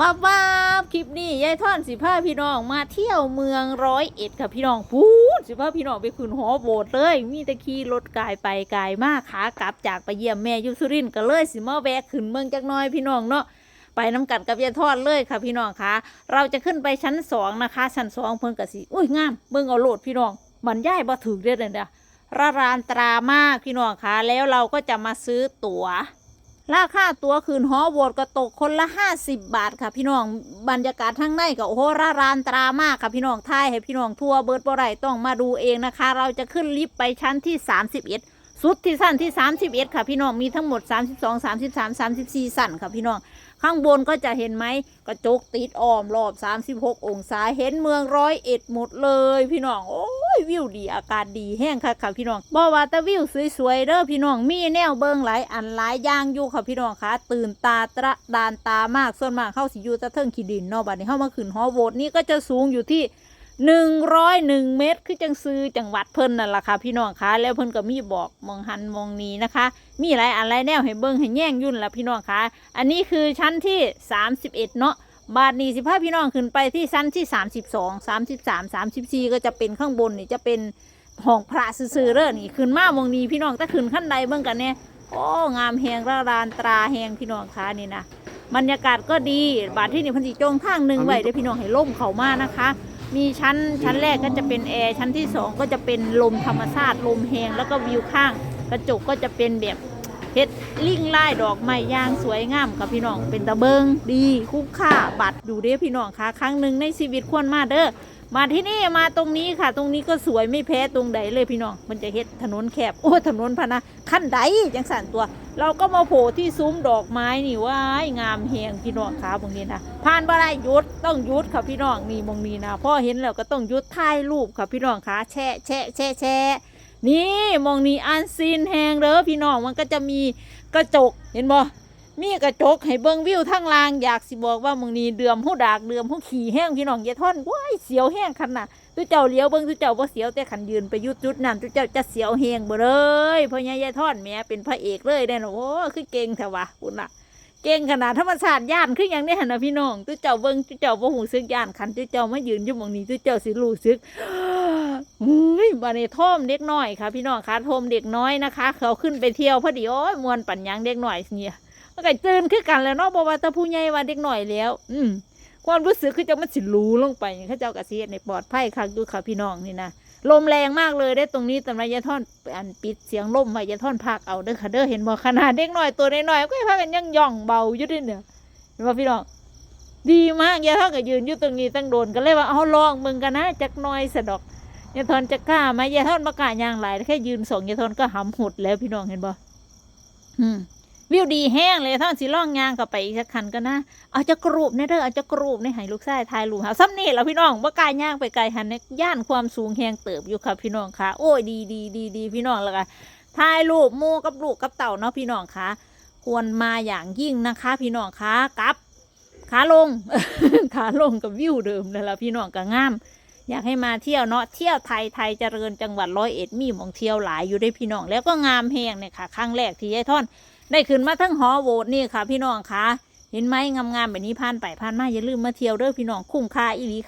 ว้าว้าคลิปนี้ยายท่อนสิพาพี่น้องมาเที่ยวเมืองร้อยเอ็ดค่ะพี่น้องพูดสิพาพี่น้องไปขึ้นหอโบสถ์เลย มีแตะขี่รถกายไปกายมาขากลับจากไปเยี่ยมแม่ยุสุรินก็เลยสิมาแวะขึ้นเมืองจักน้อยพี่น้องเนาะไปน้ำกัดกับยายทอดเลยค่ะพี่น้องคะเราจะขึ้นไปชั้นสองนะคะ ชั้นสองเพิ่นกะสิอุ้ยงามเบิ่งเอาโลดพี่น้องบรรยายบ่ถึงเด้อเนี่ยระรานตรามากพี่น้องคะแล้วเราก็จะมาซื้อตั๋ว ราคาตัวคืนหอโหวตก็ตกคนละ50บบาทค่ะ พี่น้องบรรยากาศทั้งในก็โอ้โหรารานตรามากค่ะพี่น้องท่ายให้พี่น้องทัวเบิร์ดบ่ไรต้องมาดูเองนะคะ เราจะขึ้นลิฟต์ไปชั้นที่31สุดที่สั้นที่31ค่ะพี่น้องมีทั้งหมด32 33 34สั้นค่ะพี่น้องข้างบนก็จะเห็นไหมกระจกติดอ้อมรอบ36องศาเห็นเมืองร้อยเอ็ดหมดเลย พี่น้องโอ้ ยวิวดีอากาศดีแห้งค่ะค่ะพี่น้องบ่ว่าแต่วิวสวยๆเด้อพี่น้องมีแนวเบิงหลายอันหลายอย่างอยู่ค่ะพี่น้องค่ะตื่นตาตระดานตามากส่วนมากเข้าสิอยู่ตะเทิงขีดินเนาะบัดนี้เข้ามาขึ้นหอโวตนี่ก็จะสูงอยู่ที่หนึ่งร้อยหนึ่งเมตร คือจังซื้อจังหวัดเพิ่นนั่นแหละค่ะพี่น้องคะแล้วเพิ่นก็มีบอกมองหันมองนี้นะคะ มีหลายอันหลายแนวให้เบิ่งให้แย่งยุ่นละพี่น้องคะอันนี้คือชั้นที่31เนาะ บาทนี้สิพาพี่น้องขึ้นไปที่ชั้นที่32 33 34ก็จะเป็นข้างบนนี่จะเป็นห้องพระซื่อๆเด้อนี่ขึ้นมามองนี้พี่น้องถ้าขึ้นขั้นใดเบิ่งกันเนี่ยโอ้งามแหงระรานตราแหงพี่น้องคะนี่นะบรรยากาศก็ดีบาทที่นี่พันธิจงข้างหนึ่งไว้เด้อพี่น้องให้ล่มเขามานะคะ มีชั้นชั้นแรกก็จะเป็นแอร์ชั้นที่สองก็จะเป็นลมธรรมชาติลมแหงแล้วก็วิวข้าง กระจกก็จะเป็นแบบ เพชรลิ่งไล่ดอกไม้ย่างสวยงามกับพี่น้องเป็นตะเบิงดีคุ้มค่าบัตรอยู่เด้พี่น้องค่ะครั้งหนึ่งในชีวิตควรมาเด้อมาที่นี่มาตรงนี้ค่ะ ตรงนี้ก็สวยไม่แพ้ตรงใดเลยพี่น้องมันจะเฮ็ดถนนแคบโอ้ถนนพะนะขั้นใดจังสั่นตัว เราก็มาโผล่ที่ซุ้มดอกไม้นี่ว้ายงามแหงพี่น้องค่ะตรงนี้นะผ่านบ่ได้ยุดต้องยุดค่ะพี่น้องนี่มงนี้นะพ่อเห็นแล้วก็ต้องยุดถ่ายรูปค่ะพี่น้องค่ะแชะแชะแชะแชะ นี่มองนี้อันซีนแหงเด้อพี่น้องมันก็จะมีกระจกเห็นบ่มีกระจกให้เบิ่งวิวทั้งลางอยากสิบอกว่ามึงนี้เดือมผู้ดากเดือมผู้ขี่แห้งพี่น้องอย่าท่อนว้ายเสียวแห้งขนาดตุเจ้าเลี้ยวเบิ่งตุเจ้าบ่เสียวแต่ขันยืนไปยุดจุดนั้นตุเจ้าจะเสียวแห้งเบ่เลยเพราะยายท่อนแม่เป็นพระเอกเลยได้นะโอ้คือเก่งแท้วะคุณน่ะ เก่งขนาดธรรมชาติย่านคืออย่างนี้หันนะพี่น้องตุเจ้าเบิ่งตุเจ้าบ่หูซึกย่านขันตุเจ้ามายืนอยู่มองนี้ตุเจ้าสิรู้สึก เฮ้ยบาในท่อมเด็กน้อยค่ะ พี่น้องคะโทมเด็กน้อยนะคะ เขาขึ้นไปเที่ยวพอดีโอ้ยมวนปั่นยังเด็กน้อยเนี่ยมันก็ตื่นคือกันแล้วเนาะบอกว่าตาผู้ใหญ่ว่าเด็กน้อยแล้ว อืมความรู้สึกคือจะมันสิรู้ลงไปเขาเจ้ากระเสียในปลอดภัยค่ะดูค่ะพี่น้องนี่นะลมแรงมากเลยได้ตรงนี้ตำรายาท่อนอันปิดเสียงลมไว้ยาท่อนพักเอาเด้อค่ะเด้อเห็นบ่ขนาดเด็กน้อยตัวน้อยๆก็ยังพากันยังย่องเบาอยู่ด้วยเนี่ยเห็นบ่พี่น้องดีมากยาท่อนก็ยืนอยู่ตรงนี้ตั้งโดนก็เลยว่าเอาลองมึงกันนะจักน้อยสะดอก ยายทอนจะกล้าไหมยายทอนมากล้ายางหลายแค่ยืนส่งยายทอนก็หำหุดแล้วพี่น้องเห็นบ่วิวดีแห้งเลยท่อนสิล่องยางกลับไปอีกสักคันก็นะเอาจะกรูปในเด้อเอาจะกรูปในให้ลูกชายทายลูกหาซ้ำนี่แหล้วพี่น้องว่ากล้าย่างไปไกลหันในย่านความสูงแหงเติบอยู่ค่ะพี่น้องค่ะ โอ้ยดีดีดีดีพี่น้องแล้วกันถ่ายรูปมูกับลูกกับเต่าเนาะพี่น้องค่ะ ควรมาอย่างยิ่งนะคะ พี่น้องค่ะกับขาลงขาลงกับวิวเดิมนั่นแหละพี่น้องก็งาม อยากให้มาเที่ยวเนาะเที่ยวไทยไทยเจริญจังหวัดร้อยเอ็ดมีหมองเที่ยวหลายอยู่ได้พี่น้องแล้วก็งามแหงเนี่ยค่ะครั้งแรกที่ยายท่อน ได้ขึ้นมาทั้งหอโหวตนี่ค่ะ พี่น้องคะเห็นไหมงามๆแบบนี้ผ่านไปผ่านมาอย่าลืมมาเที่ยวเด้อพี่น้องคุ้มค่าอีหลี